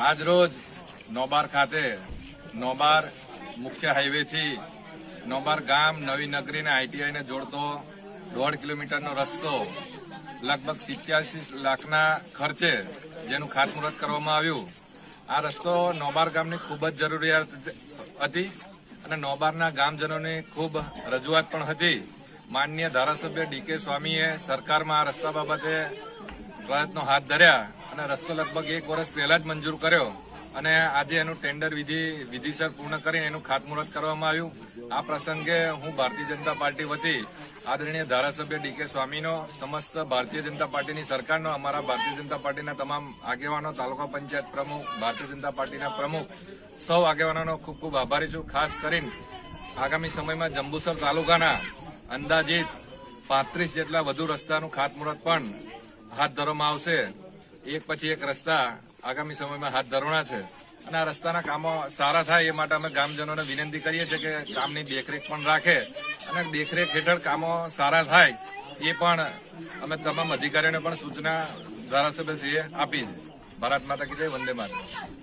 આજરોજ નોબાર ખાતે, નોબાર મુખ્ય હાઈવેથી નોબાર ગામ નવી નગરીને આઈટીઆઈને જોડતો દોઢ કિલોમીટરનો રસ્તો લગભગ સિત્યાસી લાખના ખર્ચે જેનું ખાતમુહૂર્ત કરવામાં આવ્યું. આ રસ્તો નોબાર ગામની ખૂબ જ જરૂરિયાત હતી અને નોબારના ગામજનોની ખૂબ રજૂઆત પણ હતી. માનનીય ધારાસભ્ય ડીકે સ્વામીએ સરકારમાં આ રસ્તા બાબતે પ્રયત્નો હાથ ધર્યા. અને રસ્તો લગભગ એક વર્ષ પહેલા જ મંજૂર કર્યો અને આજે એનું ટેન્ડર વિધિ વિધિસર પૂર્ણ કરીને એનું ખાતમુહૂર્ત કરવામાં આવ્યું. આ પ્રસંગે હું ભારતીય જનતા પાર્ટી વતી આદરણીય ધારાસભ્ય ડીકે સ્વામીનો, સમસ્ત ભારતીય જનતા પાર્ટીની સરકારનો, અમારા ભારતીય જનતા પાર્ટીના તમામ આગેવાનો, તાલુકા પંચાયત પ્રમુખ, ભારતીય જનતા પાર્ટીના પ્રમુખ, સૌ આગેવાનોનો ખૂબ ખૂબ આભારી છું. ખાસ કરીને આગામી સમયમાં જંબુસર તાલુકાના અંદાજિત પાંત્રીસ જેટલા વધુ રસ્તાનું ખાતમુહૂર્ત પણ હાથ ધરવામાં આવશે. એક પછી એક રસ્તા આગામી સમયમાં હાથ ધરવાના છે. અને આ રસ્તાના કામો સારા થાય એ માટે અમે ગામજનોને વિનંતી કરીએ છીએ કે કામની દેખરેખ પણ રાખે અને દેખરેખ હેઠળ કામો સારા થાય એ પણ અમે તમામ અધિકારીઓને પણ સૂચના ધારાસભ્યશ્રીએ આપી છે. ભારત માતા કીધે વંદે માતરમ